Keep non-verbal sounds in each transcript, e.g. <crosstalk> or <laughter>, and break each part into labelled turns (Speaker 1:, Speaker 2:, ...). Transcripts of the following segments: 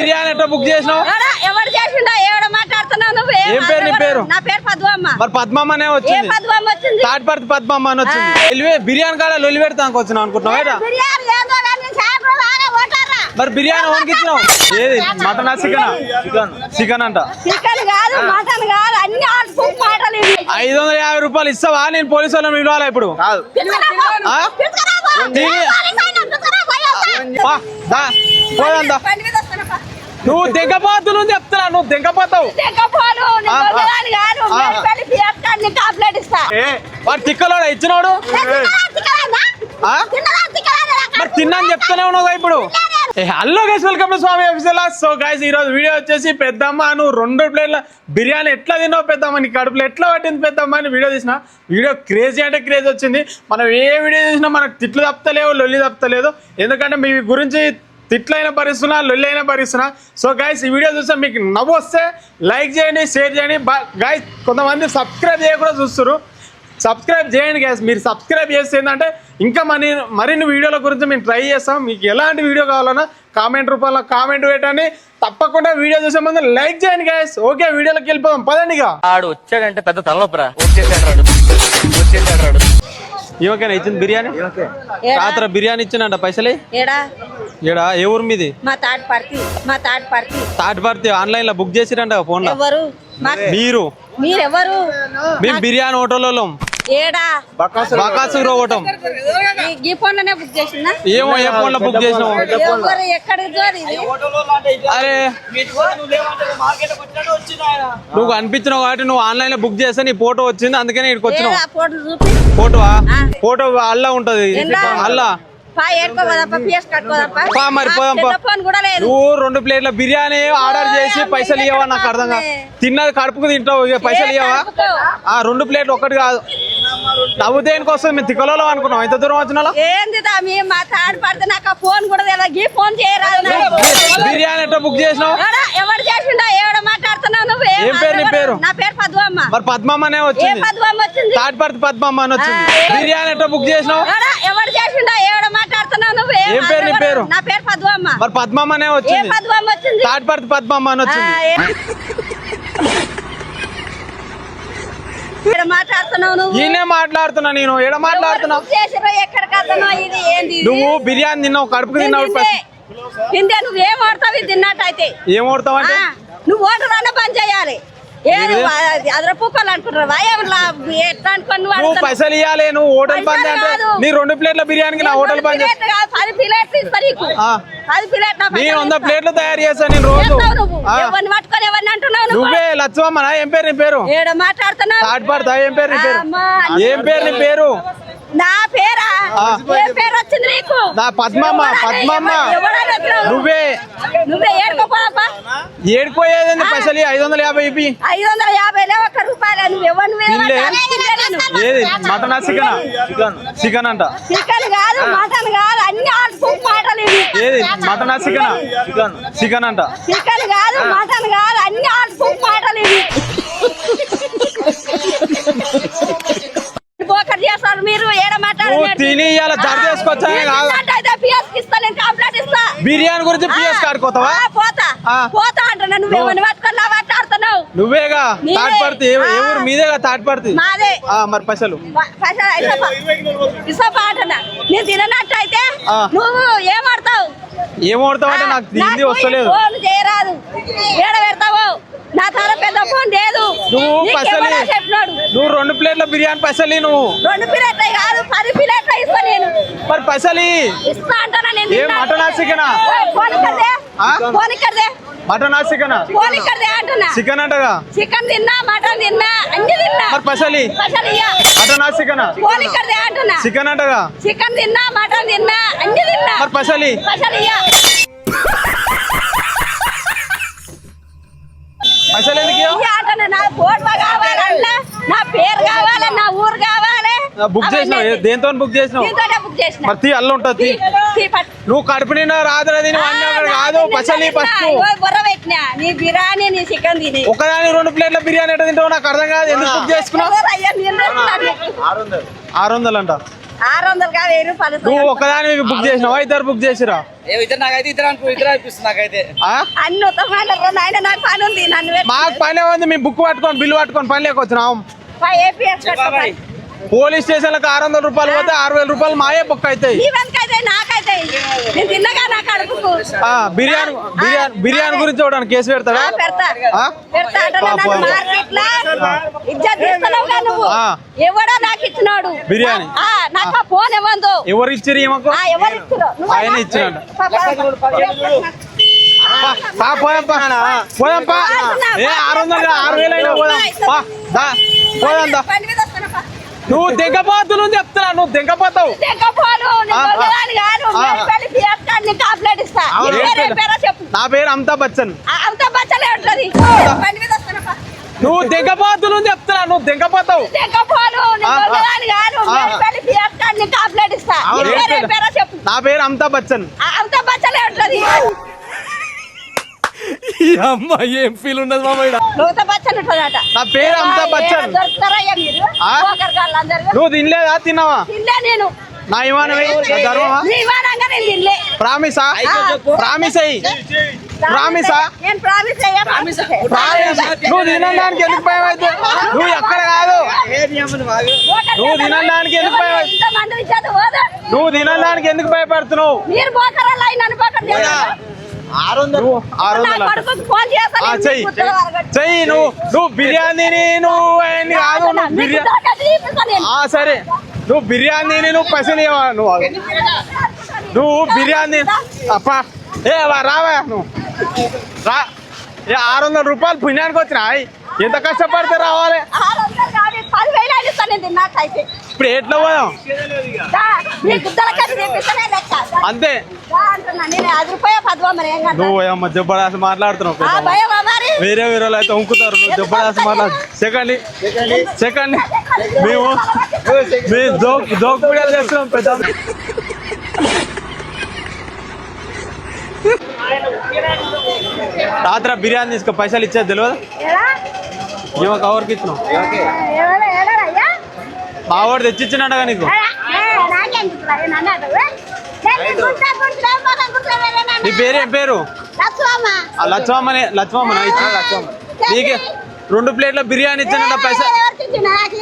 Speaker 1: బిర్యానీ ఎట్లా బుక్ చేసినావు?
Speaker 2: ఎవడా- ఎవడు చేసిండో? ఎవడ మాట్లాడుతున్నావు నువ్వు?
Speaker 1: ఏం పేరు నీ పేరు?
Speaker 2: నా పేరు పద్మమ్మ
Speaker 1: మరి పద్మమ్మనే
Speaker 2: ఏ
Speaker 1: వచ్చింది.
Speaker 2: పద్మమ్మ వచ్చింది?
Speaker 1: తాటిపర్తి పద్మమ్మ అని వచ్చింది. ఎలివే బిర్యానీ కాడ లొల్లి పెడతానికి వచ్చినావు అనుకుంటున్నావు? ఏటా?
Speaker 2: బిర్యానీ ఏందో కానీ సాయంత్రం బాగా ఓటారా
Speaker 1: మరి బిర్యానీ ఓనికి ఇచ్చినావు ఏది? మటనా చికెన్? చికెన్? అంట.
Speaker 2: చికెన్ కాదు మటన్ కాదు అన్ని ఆడుకు మాటలు ఇవి.
Speaker 1: ఐదు వందల యాభై రూపాయలు ఇస్తావా? నేను పోలీసు వాళ్ళని పిలవాలా ఇప్పుడు. నువ్వు దింకపోతు నువ్వు చెప్తున్నా నువ్వు
Speaker 2: ఇస్తా.
Speaker 1: వాడు తిక్కలోడా ఇచ్చినోడు? మరి తిన్నాను చెప్తూనే ఉన్నావు ఇప్పుడు? Hello guys welcome to Swami officer so guys ఈ రోజు వీడియో వచ్చేసి పెద్దమ్మ నువ్వు రెండు ప్లేట్ల బిర్యానీ ఎట్లా తిన్నావు పెద్దమ్మ? నీ కడుపులో ఎట్లా పట్టింది పెద్దమ్మ అని వీడియో తీసిన. వీడియో క్రేజీ అంటే క్రేజ్ వచ్చింది. మనం ఏ వీడియో చూసినా మనకు తిట్లు తప్పలేవు లొల్లి తప్పలేదు ఎందుకంటే మీ గురించి తిట్లైన భరిస్తున్నా లొల్లి అయినా భరిస్తున్నా సో గైస్ ఈ వీడియో చూస్తే మీకు నవ్వు వస్తే లైక్ చేయండి షేర్ చేయండి. గైస్ కొంతమంది సబ్స్క్రైబ్ చేయకుండా చూస్తారు సబ్స్క్రైబ్ చేయండి గ్యాస్ మీరు సబ్స్క్రైబ్ చేస్తే ఏంటంటే ఇంకా మరి మరిన్ని వీడియోల గురించి మేము ట్రై చేస్తాం. మీకు ఎలాంటి వీడియో కావాలన్నా కామెంట్ రూపంలో కామెంట్ పెట్టండి. తప్పకుండా వీడియో చూసే ముందు లైక్ చేయండి గ్యాస్ ఓకే వీడియోలోకి వెళ్ళిపోదాం. పదండి ఇక.
Speaker 3: ఆడు వచ్చాడంటే పెద్ద తలనొప్పరా? వచ్చేసాడు
Speaker 1: ఇచ్చింది బిర్యానీ? కాతర బిర్యానీ ఇచ్చిందంట పైసలే?
Speaker 2: ఏడా?
Speaker 1: ఏడా ఏ ఊరు మీది?
Speaker 2: మా తాటి పార్టీ మా తాటి పార్టీ.
Speaker 1: తాటిపర్తి ఆన్లైన్లో బుక్ చేసిరంట ఫోన్లో
Speaker 2: ఎవరు? మా-
Speaker 1: మీరు?
Speaker 2: మీరెవరు?
Speaker 1: మేము బిర్యానీ హోటల్లో
Speaker 2: ఏడా?
Speaker 1: బకాసు రోగటం
Speaker 2: ఈ- ఈ ఫోన్లోనే బుక్ చేసిందా?
Speaker 1: ఏమో ఏ ఫోన్లో బుక్ చేసినావు?
Speaker 2: ఎవరు?
Speaker 1: అరే. నువ్వు అనిపించినావు కాబట్టి నువ్వు ఆన్లైన్లో బుక్ చేస్తే నీ ఫోటో వచ్చింది అందుకని ఇక్కడికి వచ్చినావు.
Speaker 2: ఫోటో చూపి.
Speaker 1: ఫోటోవా?
Speaker 2: ఆ.
Speaker 1: ఫోటో అల్లా ఉంటది? అల్లా?
Speaker 2: పా ఏడుకోవదప్ప పిఎస్ కట్టుకోదప్ప.
Speaker 1: పా మరి పోదాం పా.
Speaker 2: ఫోన్ కూడా లేదు.
Speaker 1: నువ్వు రెండు ప్లేట్ల బిర్యానీ ఆర్డర్ చేసి పైసలు ఇవ్వవా నాకు అర్థం కాదు. తిన్నది కడుపుకు తింటావు ఇక పైసలు ఇవ్వవా? ఆ రెండు ప్లేట్లు ఒక్కటి కాదు. నవ్వు దేనికి వస్తుంది మేము తిక్కలో అనుకున్నాం. ఎంత దూరం వచ్చినా
Speaker 2: ఏంది మీ మా తాడు పడితే నాకు ఆ ఫోన్ కూడా తెలియదు ఈ ఫోన్ చేయరాదు నాకు.
Speaker 1: బిర్యానీ ఎట్లా బుక్ చేసినావు?
Speaker 2: ఎవడా- ఎవడు చేసిండో ఎవడ మాట్లాడుతున్నావు నువ్వు?
Speaker 1: ఏం పేరు నీ
Speaker 2: ఎవరు?
Speaker 1: పేరు?
Speaker 2: నా పేరు పద్మమ్మ
Speaker 1: మరి పద్మమ్మనే
Speaker 2: ఏ
Speaker 1: వచ్చింది.
Speaker 2: పద్మమ్మ వచ్చింది?
Speaker 1: తాటిపర్తి పద్మమ్మ అని వచ్చింది.
Speaker 2: ఆ, ఏ-
Speaker 1: బిర్యానీ ఎట్లా బుక్ చేసినావు?
Speaker 2: ఎవడా- ఎవడు చేసిండో ఎవడ మాట్లాడుతున్నావు నువ్వు?
Speaker 1: ఏం పేరు నీ? పేరు?
Speaker 2: నా పేరు పద్మమ్మ.
Speaker 1: మరి పద్మమ్మనే
Speaker 2: ఏ
Speaker 1: వచ్చింది
Speaker 2: పద్మమ్మ వచ్చింది?
Speaker 1: తాటిపర్తి పద్మమ్మ అని
Speaker 2: ఆ,
Speaker 1: వచ్చింది
Speaker 2: ఏ- ఇక్కడ మాట్లాడుతున్నావు నువ్వు?
Speaker 1: ఈయనే మాట్లాడుతున్నా నేను. ఏడ మాట్లాడుతున్నా
Speaker 2: ఎవరు చేసిర్రో ఎక్కడికి అర్థమో ఇది ఏంది ఇది?
Speaker 1: నువ్వు బిర్యానీ తిన్నావు కడుపుకు
Speaker 2: నేను
Speaker 1: తిన్నావు
Speaker 2: తిందే. తిందే నువ్వు ఏం ఆడతావు ఇది తిన్నట్టయితే.
Speaker 1: ఏం ఓడతావు అంటే?
Speaker 2: ఆ, నువ్వు ఓటర్ అన్న పని చేయాలి. ఏది అదర పుక్కలు అనుకుంటున్నావా ఏం లా- ఎట్లా?
Speaker 1: పైసలు ఇవ్వాలి నువ్వు హోటల్
Speaker 2: కాదు.
Speaker 1: నీ రెండు ప్లేట్ల బిర్యానీకి నా హోటల్
Speaker 2: కాదు, పది ప్లేట్లు ఇస్తా నీకు.
Speaker 1: ఆ.
Speaker 2: పది ప్లేట్లు నా
Speaker 1: నేను
Speaker 2: పైసలు
Speaker 1: వంద
Speaker 2: ఇస్తా.
Speaker 1: ప్లేట్లు తయారు చేస్తాను నేను రోజు.
Speaker 2: ఎవరిని పట్టుకొని ఎవరిని అంటున్నావు నువ్వు
Speaker 1: లచ్చవమ్మనా ఏం పేరు నీ పేరు
Speaker 2: ఏడ మాట్లాడుతున్నావు
Speaker 1: ఏం పేరు నీ పేరు ఏం పేరు నీ పేరు
Speaker 2: నా పేరా. ఏ పేరు వచ్చింది నీకు?
Speaker 1: నా పద్మమ్మ
Speaker 2: ఎవరా-
Speaker 1: పద్మమ్మ.
Speaker 2: ఎవరు-?
Speaker 1: నువ్వే.
Speaker 2: నువ్వే
Speaker 1: పైసలు ఐదు వందల యాభై
Speaker 2: ఐదు వందల యాభైలే ఒక్క రూపాయలు. నువ్వు.
Speaker 1: ఏది మటన్ చికెన్? చికెన్. అంట.
Speaker 2: చికెన్ కాదు మటన్ కాదు. అన్ని మాటలు ఇవి.
Speaker 1: ఏది? Mutton chicken? చికెన్. అంట.
Speaker 2: చికెన్ కాదు మటన్ కాదు. అన్ని ఆడుకు మాటలు ఇవి. చేస్తారు మీరు ఏడ
Speaker 1: తిని జర చేసుకొచ్చానే బిర్యానీ గురించి పిఎస్
Speaker 2: పోతా. పోతా అంటున్నా నువ్వు పట్టుకొని మాట్లాడుతున్నావు?
Speaker 1: నువ్వేగా. తాటిపడితే
Speaker 2: ఆ.
Speaker 1: మీదేగా తాటిపడితే
Speaker 2: మాదే.
Speaker 1: మరి పైసలు.
Speaker 2: ఇసపా అంటున్నా. నేను తిననట్టయితే. నువ్వు ఏమాడతావు
Speaker 1: ఏం ఓడతావు అంటే నాకు తిండి వస్తలేదు.
Speaker 2: చేయరాదు. ఏడ పెడతావు నా తల పెద్ద ఫోన్ లేదు
Speaker 1: నువ్వు పైసలు నువ్వు రెండు ప్లేట్ల బిర్యానీ పైసలు నువ్వు
Speaker 2: రెండు పిల్లట్లు కాదు పది పిల్లట్లు ఇస్తా నేను
Speaker 1: మరి పైసలు.
Speaker 2: ఇస్తా అంటానా నేను
Speaker 1: ఏం. మటనా చికెనా?
Speaker 2: ఫోన్ ఇక్కడదే? ఫోన్ ఇక్కడదే
Speaker 1: మటన్ చికెన్
Speaker 2: ఫోన్ ఇక్కడదే అంటున్నా
Speaker 1: చికెన్ అంటగా
Speaker 2: చికెన్ తిన్నా మటన్ తిన్నా అన్ని తిన్నా
Speaker 1: మరి పైసలు.
Speaker 2: పైసలు ఇయ్య.
Speaker 1: మటన్ చికెన్
Speaker 2: ఫోన్ ఇక్కడదే అంటున్నా
Speaker 1: చికెన్ అంటగా
Speaker 2: చికెన్ తిన్నా మటన్ తిన్నా అన్ని తిన్నా
Speaker 1: మరి పైసలు ఇయ్యి.
Speaker 2: పైసలు ఇయ్య.
Speaker 1: పైసలు ఎందుకు ఇయ్యవు?
Speaker 2: ఇయ్య ఫోటో కావాలన్నా నా పేరు కావాలి నా ఊరు కావాలి.
Speaker 1: బుక్ చేసినావు దేంతో బుక్ చేసినావు?
Speaker 2: బుక్ చేసిన.
Speaker 1: అల్ల ఉంటుంది. నువ్వు కడుపు నిండా రాదురా తిని
Speaker 2: ఆ,
Speaker 1: అన్నీ అక్కడ
Speaker 2: నా
Speaker 1: కాదు
Speaker 2: తిన్నా,
Speaker 1: పైసలు
Speaker 2: పెట్టినా నీ బిర్యానీ నీ చికెన్ తిని.
Speaker 1: ఒకదాని రెండు ప్లేట్ల బిర్యానీ ఎట్లా తింటావు నాకు అర్థం కాదు ఎందుకు బుక్ చేసుకున్నావు. ఆరు వందలు. అంట
Speaker 2: ఆరు వెయ్యి రూపాయలు
Speaker 1: నువ్వు ఒకదాని బుక్ చేసినావా? ఇద్దరు బుక్ చేసిరా?
Speaker 3: ఏ ఇద్దరు నాకైతే ఇద్దరు అనుకో ఇద్దరు అనిపిస్తుంది నాకైతే.
Speaker 1: ఆ?
Speaker 2: అన్ని ఉత్తమాలు నాయన నాకు పని ఉంది నన్ను
Speaker 1: మాకు పని ఉంది మీ బుక్ పట్టుకొని బిల్లు పట్టుకొని పని లేకొచ్చినాం. పోలీస్ స్టేషన్లకు ఆరు వందల రూపాయలు పోతే ఆరు వేల రూపాయలు మాయే బుక్ అవుతాయి ఆ, బిర్యానీ బిర్యానీ బిర్యానీ గురించి చూడడానికి కేసు పెడతాడా బిర్యానీ. ఎవరు ఇచ్చిరు ఈమెకు?
Speaker 2: నువ్వు
Speaker 1: ఆయన
Speaker 2: అన్నా?
Speaker 1: ఇచ్చినాడు.
Speaker 2: పా, పా, పా.
Speaker 1: పా, పా, పోదాం పా. పోదాం పా ఏ ఆరు వందలు ఆరు వేలు అయినా పోదాం పోదాం దా.
Speaker 2: బండి మీద వస్తాను, పా.
Speaker 1: నువ్వు దిగపోతు నువ్వు చెప్తున్నా నువ్వు దిగపోతావు.
Speaker 2: తెగపోను, నీ పేరు
Speaker 1: అమితాబ్ బచ్చన్. నువ్వు దిగపోతు నువ్వు చెప్తున్నా నువ్వు దిగపోతావు.
Speaker 2: తెగపోను, నీ పేరు
Speaker 1: ఏం
Speaker 2: ఏం పేరో చెప్పు.
Speaker 1: నా పేరు అమితాబ్ బచ్చన్.
Speaker 2: ఆ, అంత బచ్చలే ఉంటది.
Speaker 3: అమ్మ ఏం ఫీల్ ఉండదు మామ ఈడ.
Speaker 1: నా పేరు అమితాబ్ బచ్చన్? ఆ? నువ్వు తినలేదా? తిన్నావా? నా ధర్మమా? ప్రామిసా? ప్రామిస్? అయ్యి? ప్రామిసా.
Speaker 2: ప్రామిస్.
Speaker 1: నువ్వు తినడానికి ఎందుకు భయం అయితే నువ్వు ఎక్కడ కాదు. నువ్వు తినడానికి ఎందుకు భయం నువ్వు తినడానికి ఎందుకు భయపడుతున్నావు?
Speaker 2: మీరు
Speaker 1: చెయ్యి చెయ్యి. నువ్వు నువ్వు బిర్యానీని నువ్వు అవన్నీ కాదు నువ్వు బిర్యానీ ఆ సరే. నువ్వు బిర్యానీని నువ్వు ఇవ్వ నువ్వు. నువ్వు బిర్యానీ అప్పా. ఏ రావా నువ్వు. రా. ఏ ఆరు వందల రూపాయలు పుణ్యానికి వచ్చినా ఎంత కష్టపడితే రావాలి? ఇప్పుడు ఎట్లా
Speaker 2: దా,
Speaker 1: అంతే. నువ్వు జబ్బడాసి మాట్లాడుతున్నావు వేరే వేరే వాళ్ళు అయితే ఉంకుతారు. నువ్వు జబ్బడాసి మాట్లాడు. Second second. మేము మేము జోక్ జోక్ వీడియోలు చేస్తున్నాం పెద్ద రాత్ర బిర్యానీ తీసుకో పైసలు ఇచ్చేది తెలియదు?
Speaker 2: ఎలా?
Speaker 1: మేము కవర్కి ఇచ్చినాం
Speaker 2: ఎవరు- ఎవరయ్యా?
Speaker 1: మా వాడు తెచ్చిచ్చినట్టుగా నీకు. నీ పేరు ఏం పేరు?
Speaker 2: లక్ష్మమ్మ.
Speaker 1: ఆ లచ్చమ్మనే లచ్చమ్మ నీకే రెండు ప్లేట్ల బిర్యానీ ఇచ్చినట్ట
Speaker 2: ఇచ్చినా? నాకు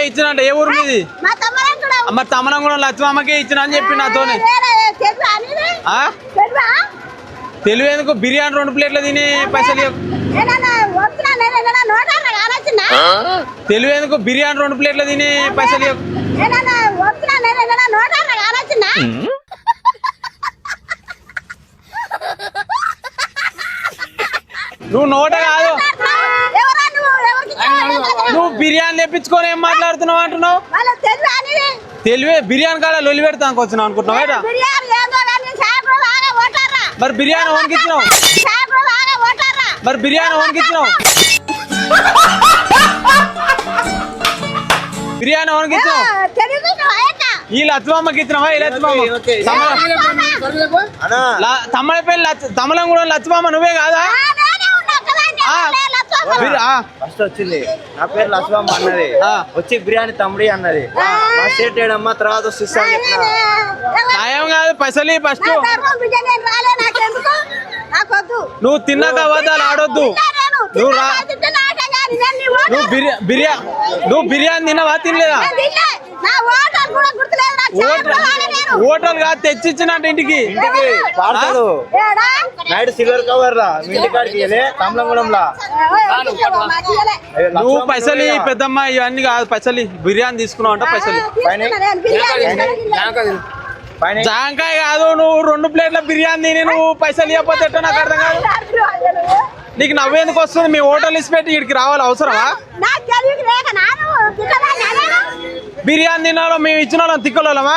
Speaker 1: ఇచ్చినట్ట ఏ ఊరు మీది
Speaker 2: మా తమ్ముడు కూడా
Speaker 1: మరి తమనం కూడా లచ్చమ్మకే ఇచ్చిన అని చెప్పి నాతోనే? తెలివేందుకు బిర్యానీ రెండు ప్లేట్లు తిని పైసలు తెలివేందుకు బిర్యానీ రెండు ప్లేట్లు తిని పైసలు? నువ్వు నోట కాదు.
Speaker 2: ఎవరా నువ్వు?
Speaker 1: బిర్యానీ తెప్పించుకొని ఏం మాట్లాడుతున్నావు అంటున్నావు? తెలివే బిర్యానీ కాడ లొల్లి పెడతానికి వచ్చినావు అనుకుంటున్నావు మరి బిర్యానీ ఓన్కి ఇచ్చినావు మరి బిర్యానీ ఓన్కి ఇచ్చినావు బిర్యానీ
Speaker 2: తెలుగు
Speaker 1: ఈ లచ్చమ్మకి ఇచ్చినావా లచ్చమ్మ తమ్మల పేరు తమలం కూడా లచ్చమ్మ నువ్వే కాదా?
Speaker 4: ఫస్ట్ వచ్చింది. నా పేరు లక్ష్మమ్మ అన్నది. వచ్చి బిర్యానీ తమ్ముడి అన్నది. మా స్టేట్ ఏడమ్మ తర్వాత అని చెప్పిన
Speaker 1: నయం కాదు పైసలు ఫస్ట్.
Speaker 2: రాలే నాకెందుకు? నాకొద్దు.
Speaker 1: నువ్వు తిన్నాక అబద్ధాలు ఆడొద్దు. నువ్వు రా. నువ్వు బిర్యా బిర్యా నువ్వు బిర్యానీ తిన్నావా తినలేదా? హోటల్ కాదు తెచ్చిచ్చినట్టు ఇంటికి.
Speaker 4: నైట్ సిల్వర్ కవర్ లా
Speaker 1: నువ్వు పైసలు పెద్దమ్మ ఇవన్నీ కాదు పైసలు. బిర్యానీ తీసుకున్నావు అంటే పైసలు జాంకాయ కాదు నువ్వు రెండు ప్లేట్ల బిర్యానీ తిని నువ్వు పైసలు ఇవ్వకపోతే ఎట్టో నాకు అర్థం కాదు. నీకు నవ్వేందుకు వస్తుంది? మీ హోటల్ ఇసి పెట్టి ఇక్కడికి రావాలి అవసరమా? బిర్యానీ తినాలో మేము ఇచ్చిన వాళ్ళం తిక్కలోలమా?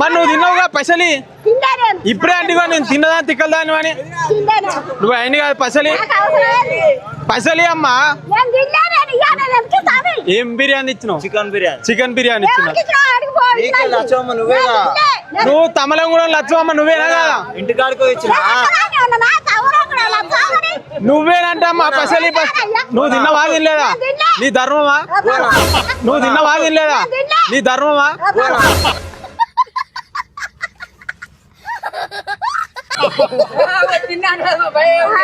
Speaker 1: మరి నువ్వు తిన్నావుగా పైసలి ఇప్పుడే అంటిగా నేను తిన్నదా తిక్కలదాని అని నువ్వు అయిన కాదు పైసలి. పైసలి అమ్మా? ఏం బిర్యానీ ఇచ్చినావు?
Speaker 4: చికెన్ బిర్యానీ.
Speaker 1: చికెన్ బిర్యానీ
Speaker 2: ఇచ్చినావు?
Speaker 1: నువ్వు తమలం కూడా లచ్చమ్మ నువ్వేనా కదా?
Speaker 4: ఇంటి కాడికి ఇచ్చిన?
Speaker 2: ఒక్కదాన్నే ఉన్నా. నా తమ్ముడు ఒకడు, నా తమ్ముడి.
Speaker 1: నువ్వేనంట మా పైసలు నువ్వు తిన్నవా? తినలేదా? నీ ధర్మమా? నువ్వు తిన్నవా? తినలేదా? నీ ధర్మమా?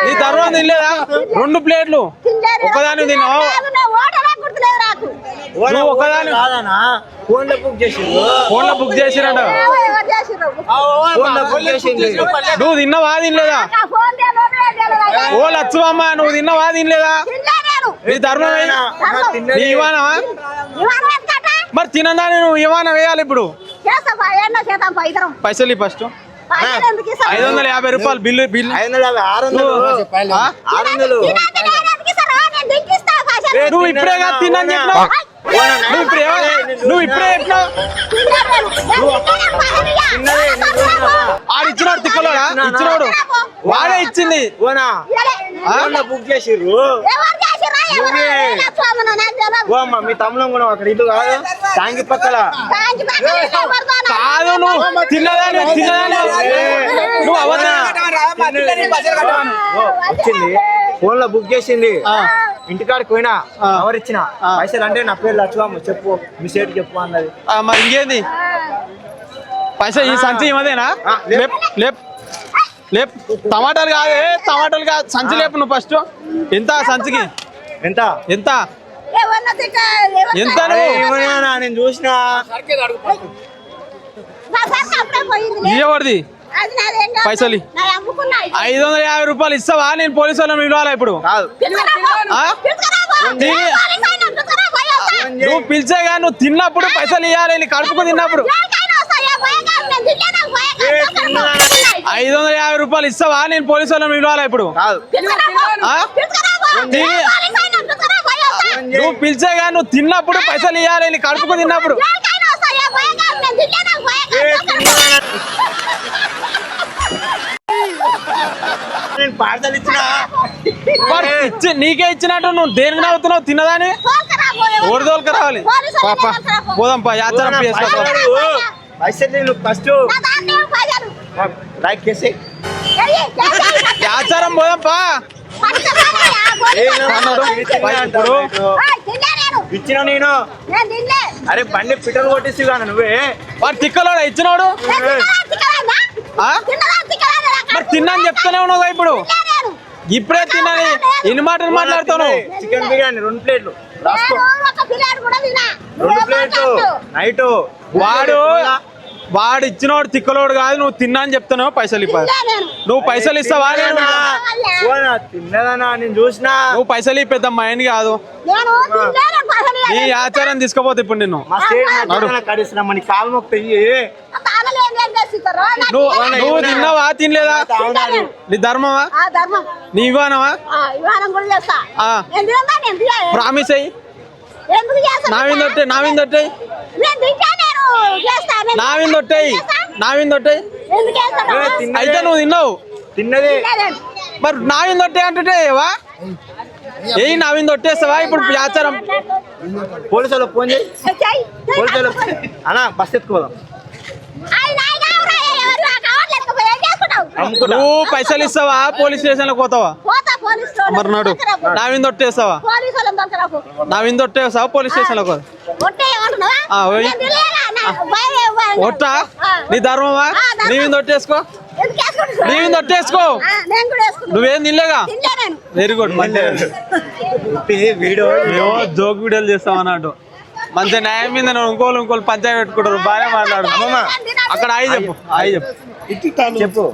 Speaker 1: నీ ధర్మం తినలేదా? రెండు ప్లేట్లు. ఒకదాని తిన్నావు? నువ్వు ఒకదాని
Speaker 4: కాదనా ఫోన్లో బుక్ చేసిండు.
Speaker 1: ఫోన్లో బుక్ చేసిరంట నువ్వు తిన్నవా? తినలేదా. ఓ లచ్చువమ్మ నువ్వు తిన్నవా? తినలేదా. నీ ధర్మం. నీ ఇవానవా? మరి తినదాని నువ్వు ఇవాన వేయాలి ఇప్పుడు. పైసలు ఫస్ట్? ఐదు వందల యాభై రూపాయలు బిల్లు బిల్లు
Speaker 4: ఐదు వందల యాభై ఆరు వందలు. వందలు.
Speaker 1: నువ్వు ఇప్పుడే కాదు తిన్నని చెప్పినావు. నువ్వు ఇప్పుడే నువ్వు ఇప్పుడే చెప్పినావు. ఇచ్చినాడు తిక్కలోడా ఇచ్చినాడు. వాడే ఇచ్చింది.
Speaker 4: బుక్ చేసిర్రు? ఓ అమ్మ మీ తమ్ములం కూడా అక్కడ ఇల్లు కాదు ట్యాంకి పక్కల
Speaker 1: కాదు నువ్వు తిన్నదాని తిన్నదాని నువ్వు
Speaker 4: వచ్చింది ఫోన్లో బుక్ చేసింది. ఇంటికాడికి పోయినా. ఎవరు ఇచ్చిన. పైసలు అంటే నా పేరు లక్ష్మమ్మ చెప్పు మీ సేటు చెప్పు అన్నది
Speaker 1: మరి ఇంకేంది పైసా ఈ సంచి ఇవ్వదేనా
Speaker 4: లేప్
Speaker 1: లేప్ టమాటాలు కాదే టమాటాలు కాదు సంచి లేపు నువ్వు ఫస్ట్ ఎంత సంచికి
Speaker 4: ఎంత?
Speaker 1: ఎంత? ఎంత నువ్వు?
Speaker 4: నేను చూసిన.
Speaker 1: ఇవ్వబడిది. పైసలు. ఇ.
Speaker 2: నా అమ్ముకున్నా.
Speaker 1: ఐదు వందల యాభై రూపాయలు ఇస్తావా? నేను పోలీసు వాళ్ళని పిలవాలా ఇప్పుడు?
Speaker 4: కాదు.
Speaker 2: పిలుచుకురా పో.
Speaker 1: ఆ?
Speaker 2: పిలుచుకురా పో.
Speaker 1: నీ-
Speaker 2: ఏ పోలీసు ఆయన పిలుచుకురా పో, వస్తా.
Speaker 4: ఫోన్ చేయి.
Speaker 1: నువ్వు పిలిచేగా నువ్వు తిన్నప్పుడు పైసలు ఇవ్వాలి నీ కడుపుకు తిన్నప్పుడు. ఐదు వందల యాభై రూపాయలు ఇస్తావా? నేను పోలీసు వాళ్ళని పిలవాలా ఇప్పుడు?
Speaker 4: కాదు
Speaker 2: పిలుచుకురా పో.
Speaker 1: ఆ?
Speaker 2: పిలుచుకురా పో.
Speaker 1: నీ-
Speaker 2: ఏ పోలీసు ఆయన పిలుచుకురా పో, వస్తా.
Speaker 4: ఫోన్ చేయి.
Speaker 1: నువ్వు పిలిచేగా నువ్వు తిన్నప్పుడు పైసలు ఇవ్వాలి నీ కడుపుకు తిన్నప్పుడు
Speaker 2: నాకు
Speaker 1: ఇచ్చినట్టు నువ్వు దేనికి నవ్వుతున్నావు తిన్నదాని
Speaker 2: తోలుకురా పో, ఎవరు?
Speaker 1: ఓడి తోలుకు రావాలి పాప. పోదాం పా యాత్ర
Speaker 4: ఫస్ట్.
Speaker 1: యాచారం పోదాం పా
Speaker 4: ఇచ్చిన నేను. అరే బండి పిట్టలు కొట్టేసి కానీ నువ్వే.
Speaker 1: వాడు తిక్కలోడా ఇచ్చినోడు? మరి తిన్నాను చెప్తానే ఉన్నావు ఇప్పుడు. ఇప్పుడే తిన్నాని ఎన్ని మాటలు మాట్లాడుతావు
Speaker 4: చికెన్ బిర్యానీ రెండు ప్లేట్లు. రాసుకో.
Speaker 2: నేను ఒక పిల్లాడు కూడా తినా.
Speaker 4: రెండు ప్లేట్లు? నైట్.
Speaker 1: వాడు వాడు ఇచ్చినోడు తిక్కలోడు కాదు నువ్వు తిన్నా అని చెప్తున్నావు పైసలు ఇవ్వాలి. నువ్వు పైసలు ఇస్తావా నేను
Speaker 4: చూసినా.
Speaker 1: నువ్వు పైసలు ఈ పెద్ద మైండ్ కాదు. నీ. ఆచారం తీసుకుపోతే ఇప్పుడు నిన్ను.
Speaker 4: మా
Speaker 1: నువ్వు. నువ్వు తిన్నావా? తినలేదా?
Speaker 2: తినలే.
Speaker 1: నీ ధర్మమా?
Speaker 2: ఆ ధర్మం.
Speaker 1: నీ ఇవ్వనవా. ప్రామిస్ అయ్యి
Speaker 2: ఎందుకు చేస్తా?
Speaker 1: నా మీద ఒట్టే నా మీద ఒట్టే
Speaker 2: నేను తింటా, నేను చేస్తా. నేను
Speaker 1: నా మీద ఒట్టేయి
Speaker 2: చేస్తా.
Speaker 1: నా మీద ఒట్టేయి
Speaker 2: ఎందుకు చేస్తాను?
Speaker 4: ఏ, తిన్న-
Speaker 1: అయితే నువ్వు తిన్నావు
Speaker 4: తిన్నది.
Speaker 1: మరి నా మీద ఒట్టే అంటే ఏవా ఏ నా మీద ఒట్టేస్తావా ఇప్పుడు ఆచారం
Speaker 4: పోలీసు వాళ్ళకి ఫోన్ చెయ్. పోలీసు వాళ్ళకి అన్నా బస్ ఎత్తుకోదాం
Speaker 2: ఆయన, ఆయన, ఎవరు, ఎవరు, ఆ కవర్లు ఎత్తుకుపోయి ఏం చేసుకుంటావు?
Speaker 4: అమ్ముకుంటా
Speaker 1: నువ్వు పైసలు ఇస్తావా? పోలీస్ స్టేషన్లో పోతావా?
Speaker 2: పోతా పోలీస్ స్టేషన్
Speaker 1: మరి నాడు
Speaker 2: దగ్గరకు.
Speaker 1: నా మీద ఒట్టేస్తావా. నా మీద ఒట్టేస్తావా పోలీస్ స్టేషన్లో
Speaker 2: ఒట్టే? నా
Speaker 1: ధర్మమా. నీ మీద ఒట్టేసుకో? నీ మీద ఒట్టేసుకో. నువ్వేం తినలేగా. Very good. <laughs>
Speaker 4: వీడియో
Speaker 1: మేము జోక్ వీడియోలు చేస్తాం అన్నట్టు. మంచి న్యాయం మీద ఇంకోళ్ళు ఇంకోళ్ళు పంచాయతీ పెట్టుకుంటారు. బాగా మాట్లాడు అక్కడ ఆయి చెప్పు. ఆయి చెప్పు.
Speaker 4: చెప్పు.